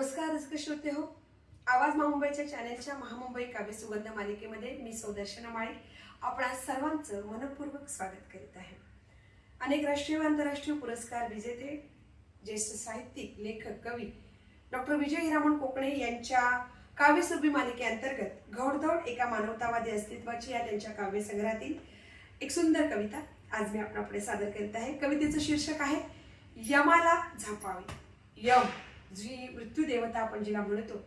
नमस्कार श्रोते हो? आवाज महामुंबईच्या चॅनेलच्या महामुंबई काव्य सुगंध मालिकेमध्ये मी सौदर्शना माळी. आपणा सर्वांचं मनपूर्वक स्वागत करीत आहे. अनेक राष्ट्रीय व आंतरराष्ट्रीय पुरस्कार विजेते ज्येष्ठ साहित्यिक लेखक कवी डॉक्टर विजय हिरामण कोकणे यांच्या काव्यसुरभी मालिकेअंतर्गत घौडदौड एका मानवतावादी अस्तित्वाची या त्यांच्या काव्यसंग्रहातील एक सुंदर कविता आज मी आपणापुढे सादर करीत आहे. कवितेचं शीर्षक आहे यमाला झापावे. यम. जी मृत्यू देवता आपण जिला म्हणतो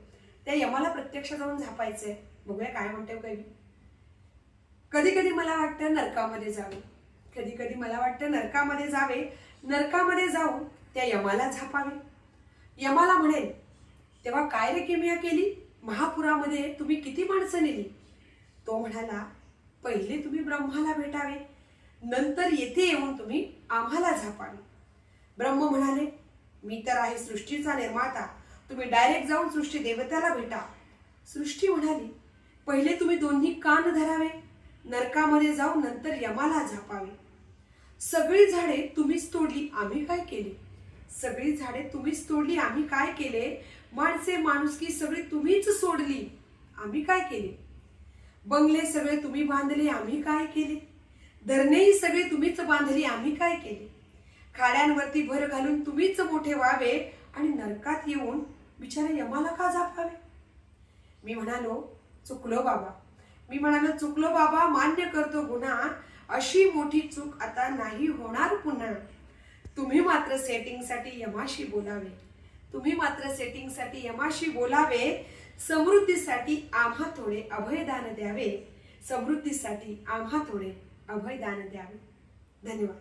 त्या यमाला प्रत्यक्ष जाऊन झापायचंय. बघूया काय म्हणते कवी. कधी कधी मला वाटतं नरकामध्ये जावे. कधी कधी मला वाटतं नरकामध्ये जावे. नरकामध्ये जाऊन त्या यमाला झापावे. यमाला म्हणेल तेव्हा काय रे किमिया केली? महापुरामध्ये तुम्ही किती माणसं नेली? तो म्हणाला पहिले तुम्ही ब्रह्माला भेटावे. नंतर येथे येऊन तुम्ही आम्हाला झापावे. ब्रह्म म्हणाले मी तर आहे सृष्टीचा निर्माता. तुम्ही डायरेक्ट जाऊन सृष्टी देवत्याला भेटा. सृष्टी म्हणाली पहिले तुम्ही दोन्ही कान धरावे नरकामध्ये जाऊन नंतर यमाला झापावे. सगळी झाडे तुम्हीच तोडली आम्ही काय केले? सगळी झाडे तुम्हीच तोडली आम्ही काय केले? माणसे माणुसकी सगळी तुम्हीच सोडली आम्ही काय केले? बंगले सगळे तुम्ही बांधले आम्ही काय केले? धरणेही सगळे तुम्हीच बांधली आम्ही काय केले? खाड्यांवरती भर घालून तुम्हीच मोठे व्हावे आणि नरकात येऊन बिचारा यमाला का झापावे मी म्हणालो चुकलो बाबा. मी म्हणालो चुकलो बाबा मान्य करतो गुन्हा. अशी मोठी चूक आता नाही होणार पुन्हा. तुम्ही मात्र सेटिंगसाठी यमाशी बोलावे. तुम्ही मात्र सेटिंगसाठी यमाशी बोलावे. समृद्धीसाठी आम्हा थोडे अभयदान द्यावे. समृद्धीसाठी आम्हा थोडे अभयदान द्यावे. धन्यवाद.